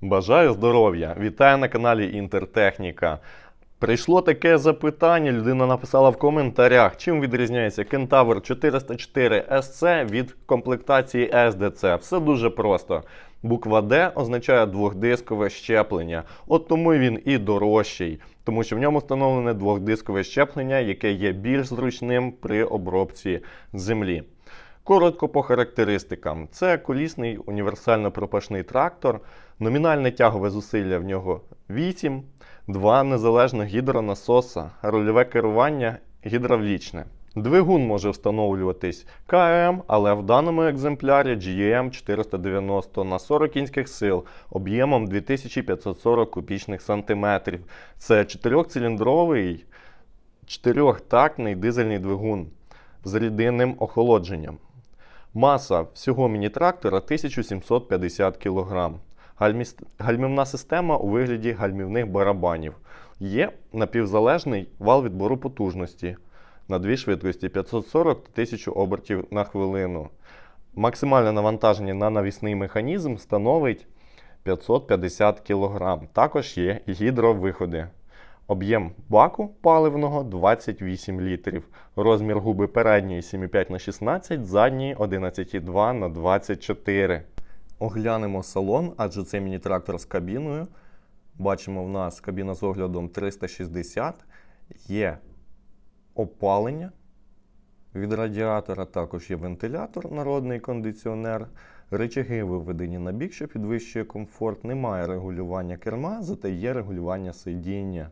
Бажаю здоров'я! Вітаю на каналі Інтертехніка. Прийшло таке запитання, людина написала в коментарях, чим відрізняється Кентавр 404 SC від комплектації SDC. Все дуже просто. Буква D означає двохдискове щеплення. От тому він і дорожчий, тому що в ньому встановлене двохдискове щеплення, яке є більш зручним при обробці землі. Коротко по характеристикам. Це колісний універсально-пропашний трактор, номінальне тягове зусилля в нього 8, два незалежних гідронасоса, рульове керування гідравлічне. Двигун може встановлюватись КМ, але в даному екземплярі GM 490 на 40 кінських сил об'ємом 2540 кубічних сантиметрів. Це 4-циліндровий, 4-тактний дизельний двигун з рідинним охолодженням. Маса всього міні-трактора 1750 кг. Гальмівна система у вигляді гальмівних барабанів. Є напівзалежний вал відбору потужності на дві швидкості 540 та 1000 обертів на хвилину. Максимальне навантаження на навісний механізм становить 550 кг. Також є гідровиходи. Об'єм баку паливного 28 літрів. Розмір губи передньої 7,5 на 16, задньої 11,2 на 24. Оглянемо салон, адже це міні-трактор з кабіною. Бачимо, в нас кабіна з оглядом 360. Є опалення від радіатора, також є вентилятор, народний кондиціонер. Рычаги виведені на бік, що підвищує комфорт. Немає регулювання керма, зате є регулювання сидіння.